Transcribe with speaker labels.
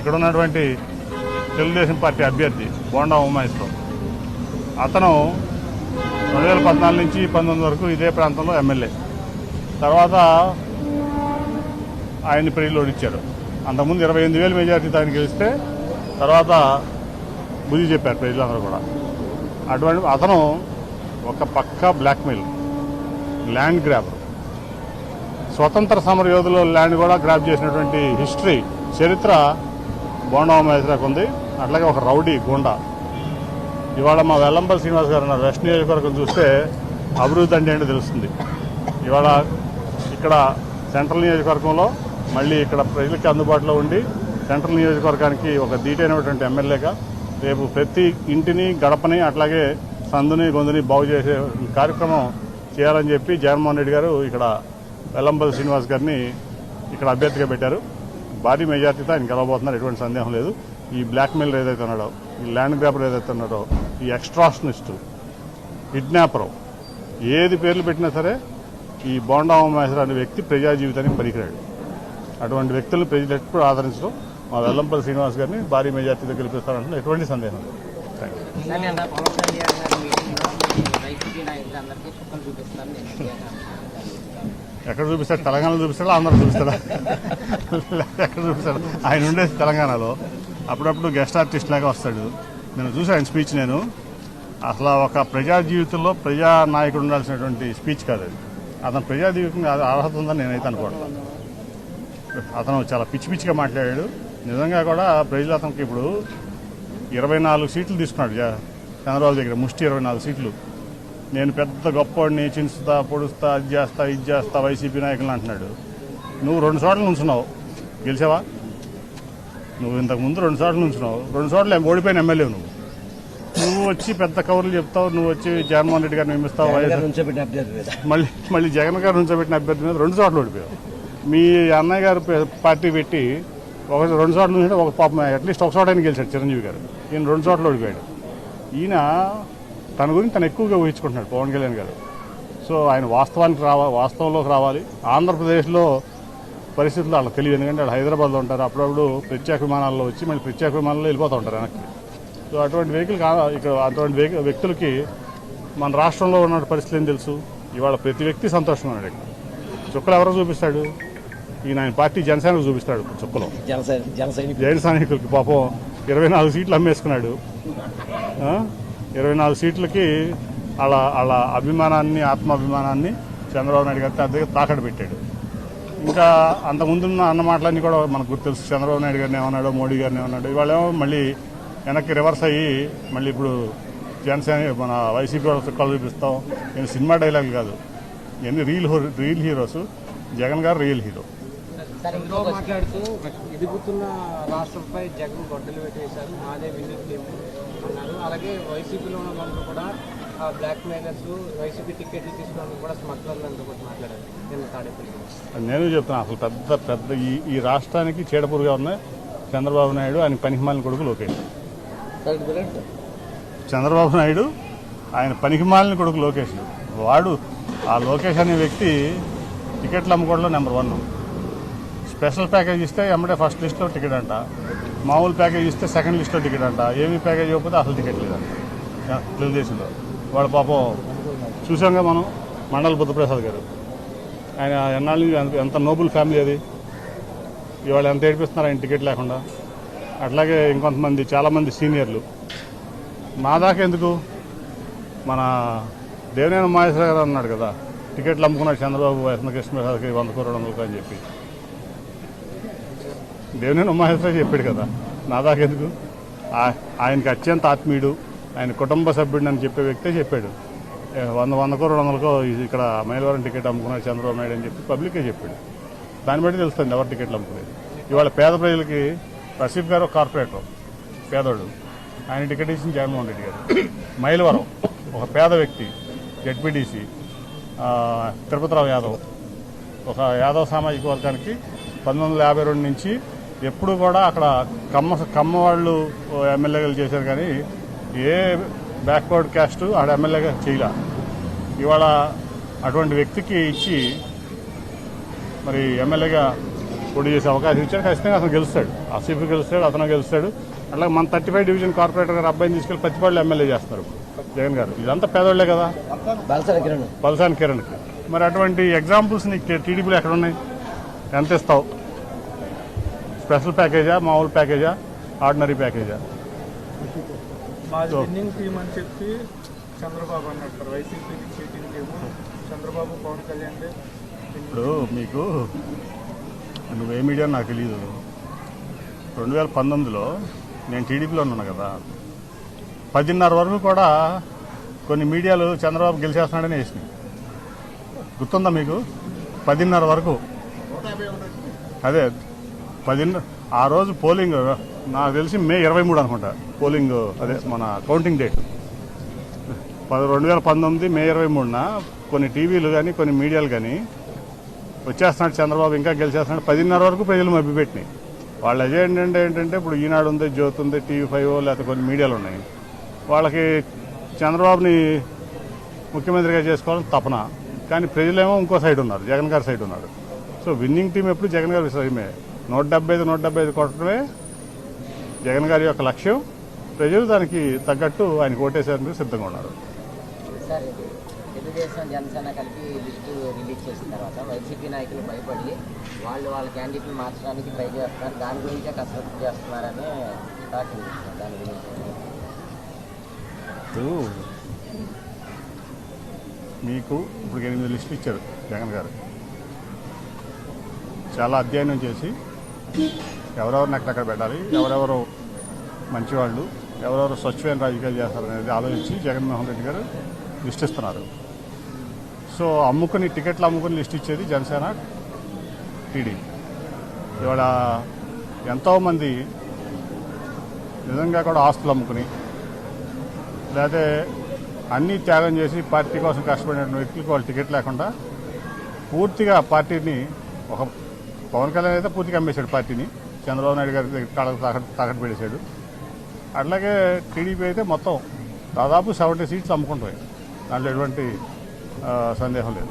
Speaker 1: ఇక్కడ ఉన్నటువంటి తెలుగుదేశం పార్టీ అభ్యర్థి బోండా ఉమాయిస్రావు అతను రెండు వేల పద్నాలుగు నుంచి పంతొమ్మిది వరకు ఇదే ప్రాంతంలో ఎమ్మెల్యే. తర్వాత ఆయన్ని ప్రియులు ఓడించారు అంతకుముందు ఇరవై ఎనిమిది వేలు మెజార్టీతో ఆయన గెలిస్తే తర్వాత బుద్ధి చెప్పారు ప్రజలందరూ కూడా. అటువంటి అతను ఒక పక్క బ్లాక్మెయిల్ ల్యాండ్ గ్రాబ్ స్వతంత్ర సమర యోధుల ల్యాండ్ కూడా గ్రాప్ చేసినటువంటి హిస్టరీ చరిత్ర బోండా మహేశ్వరకు ఉంది. అట్లాగే ఒక రౌడీ గుండా. ఇవాళ మా వెల్లంపల్లి శ్రీనివాస్ గారు ఉన్నారు వెస్ట్ నియోజకవర్గం చూస్తే అభివృద్ధి అంటే ఏంటో తెలుస్తుంది. ఇవాళ ఇక్కడ సెంట్రల్ నియోజకవర్గంలో మళ్ళీ ఇక్కడ ప్రజలకి అందుబాటులో ఉండి సెంట్రల్ నియోజకవర్గానికి ఒక దీటైనటువంటి ఎమ్మెల్యేగా రేపు ప్రతి ఇంటిని గడపని అట్లాగే సందుని గొంతుని బాగు చేసే కార్యక్రమం చేయాలని చెప్పి జగన్మోహన్ రెడ్డి గారు ఇక్కడ వెల్లంపల్లి శ్రీనివాస్ గారిని ఇక్కడ అభ్యర్థిగా పెట్టారు. భారీ మెజార్టీతో ఆయన గెలవబోతున్నారు ఎటువంటి సందేహం లేదు. ఈ బ్లాక్మెయిల్ ఏదైతే ఉన్నాడో ఈ ల్యాండ్ గ్రాబర్ ఏదైతే ఉన్నాడో ఈ ఎక్స్ట్రాషనిస్టు కిడ్నాపరు ఏది పేర్లు పెట్టినా సరే ఈ బోండా మహేశ్వర అనే వ్యక్తి ప్రజా జీవితానికి పనికిరాడు. అటువంటి వ్యక్తులను ప్రజలు ఎప్పుడు ఆదరించడం మా వెల్లంపల్లి శ్రీనివాస్ గారిని భారీ మెజార్టీతో గెలిపిస్తారంటే ఎటువంటి సందేహం లేదు. థ్యాంక్ యూ ఎక్కడ చూపిస్తాడు? తెలంగాణలో చూపిస్తాడా? ఆంధ్ర చూపిస్తాడా? ఎక్కడ చూపిస్తాడు? ఆయన ఉండేది తెలంగాణలో. అప్పుడప్పుడు గెస్ట్ ఆర్టిస్ట్ లాగా వస్తాడు. నేను చూసి ఆయన స్పీచ్ నేను. అసలు ఒక ప్రజా జీవితంలో ప్రజా నాయకుడు ఉండాల్సినటువంటి స్పీచ్ కాదు అది. అతను ప్రజా జీవితంగా అర్హత ఉందని నేనైతే అనుకోను. అతను చాలా పిచ్చి పిచ్చిగా మాట్లాడాడు. నిజంగా కూడా ప్రజలు అతనికి ఇప్పుడు ఇరవై నాలుగు సీట్లు తీసుకున్నాడు చంద్రబాబు దగ్గర ముష్టి ఇరవై నాలుగు సీట్లు. నేను పెద్ద గొప్పవాడిని చించుతా పొడుస్తా అది చేస్తా ఇది చేస్తా వైసీపీ నాయకులు అంటున్నాడు. నువ్వు రెండు చోట్ల నుంచున్నావు. గెలిచావా? నువ్వు ఇంతకు ముందు రెండు చోట్ల నుంచున్నావు. రెండు చోట్ల ఓడిపోయిన ఎమ్మెల్యే నువ్వు? నువ్వు వచ్చి పెద్ద కవర్లు చెప్తావు నువ్వు వచ్చి జగన్మోహన్ రెడ్డి గారిని నియమిస్తావు మళ్ళీ మళ్ళీ జగన్ గారు ఉంచబెట్టిన అభ్యర్థి మీద రెండు చోట్ల ఓడిపోయావు. మీ అన్నయ్య గారు పార్టీ పెట్టి ఒక రెండు చోట్ల నుంచి ఒక పాపం అట్లీస్ట్ ఒక చోట అయినా గెలిచాడు చిరంజీవి గారు. ఈయన రెండు చోట్ల ఓడిపోయాడు. ఈయన తన గురించి తను ఎక్కువగా ఊహించుకుంటున్నాడు పవన్ కళ్యాణ్ గారు. సో ఆయన వాస్తవానికి రావాలి వాస్తవంలోకి రావాలి. ఆంధ్రప్రదేశ్లో పరిస్థితులు వాళ్ళకి తెలియదు. ఎందుకంటే వాళ్ళు హైదరాబాద్లో ఉంటారు. అప్పుడప్పుడు ప్రత్యేక విమానాల్లో వచ్చి మళ్ళీ ప్రత్యేక విమానాల్లో వెళ్ళిపోతూ ఉంటారు వెనక్కి. సో అటువంటి వెహికల్ ఇక్కడ అటువంటి వ్యక్తులకి మన రాష్ట్రంలో ఉన్న పరిస్థితులు ఏం తెలుసు? ఇవాళ ప్రతి వ్యక్తి సంతోషంగా ఉన్నాడు ఇక్కడ. చుక్కలు ఎవరో చూపిస్తాడు? ఈయన ఆయన పార్టీ జనసేనకు చూపిస్తాడు చుక్కలు.
Speaker 2: జన
Speaker 1: సైనికులకి పాపం ఇరవై నాలుగు సీట్లు అమ్మేసుకున్నాడు? ఇరవై నాలుగు సీట్లకి వాళ్ళ వాళ్ళ అభిమానాన్ని ఆత్మాభిమానాన్ని చంద్రబాబు నాయుడు గారి దగ్గర తాకట్టు పెట్టాడు. ఇంకా అంతకుముందున్న అన్న మాటలన్నీ కూడా మనకు గుర్తు తెలుసు. చంద్రబాబు నాయుడు గారిని ఏమన్నాడు మోడీ గారిని ఏమన్నాడు ఇవాళ ఏమో మళ్ళీ వెనక్కి రివర్స్ అయ్యి మళ్ళీ ఇప్పుడు జనసేన మన వైసీపీ వాళ్ళ చుక్కలు చూపిస్తాం. నేను సినిమా డైలాగ్ కాదు. ఇవన్నీ రీల్ హో- రీల్ హీరోస్ జగన్ గారు రియల్ హీరో
Speaker 3: మాట్లాడుతూ ఎదుగుతున్న రాష్ట్రంపై జగన్ గొడ్డలు పెట్టేశారు. మాదే విద్యుత్ టీం అన్నారు అలాగే వైసీపీలో ఉన్న వాళ్ళు కూడా ఆ బ్లాక్ మెయిలర్స్ వైసీపీ టికెట్లు తీసుకోవడానికి కూడా స్మగ్లర్లు అంటూ కూడా మాట్లాడారు. నిన్న తాడేపల్లి
Speaker 1: నేను చెప్తున్నా అసలు పెద్ద పెద్ద ఈ ఈ రాష్ట్రానికి చీడపురుగా ఉన్న చంద్రబాబు నాయుడు ఆయన పనికిమాలిన కొడుకు లోకేష్. చంద్రబాబు నాయుడు ఆయన పనికిమాలిన కొడుకు లోకేష్. వాడు ఆ లోకేష్ అనే వ్యక్తి టికెట్లు అమ్ముకోవడంలో నెంబర్ వన్. స్పెషల్ ప్యాకేజ్ ఇస్తే ఎమ్మడే ఫస్ట్ లిస్ట్లో టికెట్ అంట. మామూలు ప్యాకేజ్ ఇస్తే సెకండ్ లిస్ట్లో టికెట్ అంట. ఏమీ ప్యాకేజ్ ఇవ్వకపోతే అసలు టికెట్ లేదంట. తెలుగుదేశంలో వాడు పాపం చూసాంగా మనం మండల బుద్ధప్రసాద్ గారు. ఆయన ఎన్నాళ్ళు ఎంత- నోబుల్ ఫ్యామిలీ అది. ఇవాళ ఎంత ఏడిపిస్తున్నారు ఆయన టికెట్ లేకుండా. అట్లాగే ఇంకొంతమంది చాలామంది సీనియర్లు. నా దాకా ఎందుకు? మన దేవినేని మహేశ్వర గారు అన్నాడు కదా టికెట్లు అమ్ముకున్నాడు చంద్రబాబు ఎస్ఎన్ కృష్ణప్రసాద్కి వంద కోరు అని చెప్పి. దేవినేని ఉమాహేశ్వరరావు చెప్పాడు కదా. నా దాకెందుకు ఆయనకి అత్యంత ఆత్మీయుడు ఆయన కుటుంబ సభ్యుడు అని చెప్పే వ్యక్తే చెప్పాడు. వంద వందకో రెండు వందలకో ఇక్కడ మైలవరం టికెట్ అమ్ముకున్నాడు చంద్రబాబు నాయుడు అని చెప్పి పబ్లికే చెప్పాడు. దాన్ని బట్టి తెలుస్తుంది ఎవరు టికెట్లు అమ్ముకునేది. ఇవాళ పేద ప్రజలకి రసీఫ్ గారు ఒక కార్పొరేటర్ పేదోడు. ఆయన టికెట్ ఇచ్చిన జగన్మోహన్ రెడ్డి గారు. మైలవరం ఒక పేద వ్యక్తి జడ్పీటీసీ తిరుపతిరావు యాదవ్. ఒక యాదవ్ సామాజిక వర్గానికి పంతొమ్మిది వందల యాభై రెండు నుంచి ఎప్పుడు కూడా అక్కడ కమ్మ కమ్మ వాళ్ళు ఎమ్మెల్యేలు చేశారు కానీ ఏ బ్యాక్వర్డ్ క్యాస్ట్ ఆడ ఎమ్మెల్యేగా చేయలే. ఇవాళ అటువంటి వ్యక్తికి ఇచ్చి మరి ఎమ్మెల్యేగా పోటీ చేసే అవకాశం ఇచ్చారు. ఖచ్చితంగా అతను గెలుస్తాడు. ఆసిఫ్ గెలుస్తాడు అతను గెలుస్తాడు. అట్లాగే మన థర్టీ ఫైవ్ డివిజన్ కార్పొరేటర్ గారు అబ్బాయిని తీసుకెళ్ళి పత్తిపాళ్ళు ఎమ్మెల్యే చేస్తారు. జగన్ గారు. ఇదంతా పేదోళ్ళే కదా. బల్సాన్ కిరణ్కి. మరి అటువంటి ఎగ్జాంపుల్స్ నీకు టీడీపీలో ఎక్కడ ఉన్నాయి? ఎంత ఇస్తావు? స్పెషల్ ప్యాకేజా మామూలు ప్యాకేజా ఆర్డినరీ ప్యాకేజా?
Speaker 4: మాది
Speaker 1: సో-
Speaker 4: విన్నింగ్ టీం అని చెప్పి చంద్రబాబు చీటింగ్ టీము చంద్రబాబు పవన్ కళ్యాణ్
Speaker 1: ఇప్పుడు మీకు నువ్వు ఏ మీడియా నాకు తెలియదు రెండు వేల పంతొమ్మిదిలో నేను టీడీపీలో ఉన్నాను కదా. పదిన్నర వరకు కూడా కొన్ని మీడియాలు చంద్రబాబు గెలిచేస్తున్నాడని వేసినాయి. గుర్తుందా మీకు? పదిన్నర వరకు. అదే పది ఆ రోజు పోలింగ్ నాకు తెలిసి మే ఇరవై మూడు అనుకుంటా. పోలింగ్ అదే మన కౌంటింగ్ డేట్ పది రెండు వేల పంతొమ్మిది మే ఇరవై మూడున కొన్ని టీవీలు కానీ కొన్ని మీడియాలు కానీ వచ్చేస్తున్నాడు చంద్రబాబు ఇంకా గెలిచేస్తున్నాడు. పదిన్నర వరకు ప్రజలు మభ్యపెట్టినాయి. వాళ్ళ ఎజెండా ఏంటంటే ఏంటంటే ఇప్పుడు ఈనాడు ఉంది జ్యోతి ఉంది టీవీ ఫైవ్ లేకపోతే కొన్ని మీడియాలు ఉన్నాయి. వాళ్ళకి చంద్రబాబుని ముఖ్యమంత్రిగా చేసుకోవాలని తపన. కానీ ప్రజలేమో ఇంకో సైడ్ ఉన్నారు జగన్ గారి సైడ్ ఉన్నారు. సో విన్నింగ్ టీం ఎప్పుడు జగన్ గారి విషయమే నూట డెబ్బై ఐదు నూట డెబ్బై ఐదు కొట్టడమే జగన్ గారి యొక్క లక్ష్యం. ప్రజలు దానికి తగ్గట్టు ఆయన ఓటేసేందుకు సిద్ధంగా ఉన్నారు.
Speaker 5: సార్ తెలుగుదేశం జనసేన కలిపి లిస్టు రిలీజ్ చేసిన తర్వాత వైసీపీ నాయకులు భయపడి వాళ్ళు వాళ్ళ క్యాండిడేట్ని మార్చడానికి ట్రై చేస్తున్నారు. దాని గురించే కసరత్తు చేస్తున్నారని టాక్ వినిపిస్తుంది. దాని గురించి.
Speaker 1: మీకు ఇప్పుడు ఎనిమిది లిస్టులు ఇచ్చారు జగన్ గారు. చాలా అధ్యయనం చేసి ఎవరెవరిని ఎక్కడెక్కడ పెట్టాలి ఎవరెవరు మంచివాళ్ళు ఎవరెవరు స్వచ్ఛమైన రాజకీయాలు చేస్తారనేది ఆలోచించి జగన్మోహన్ రెడ్డి గారు లిస్ట్ ఇస్తున్నారు సో అమ్ముకుని టికెట్లు అమ్ముకుని లిస్ట్ ఇచ్చేది జనసేన టీడీపీ ఇవాళ ఎంతోమంది నిజంగా కూడా ఆస్తులు అమ్ముకుని లేకపోతే అన్నీ త్యాగం చేసి పార్టీ కోసం కష్టపడిన వ్యక్తులకు వాళ్ళు టికెట్ లేకుండా పూర్తిగా పార్టీని ఒక పవన్ కళ్యాణ్ అయితే పూర్తిగా అమ్మేశాడు పార్టీని. చంద్రబాబు నాయుడు గారి కాళ్ళకు తాకట్టు తాకట్టు పెట్టేశాడు. అట్లాగే టీడీపీ అయితే మొత్తం దాదాపు సెవెంటీ సీట్స్ అమ్ముకుంటాయి దాంట్లో ఎటువంటి సందేహం లేదు.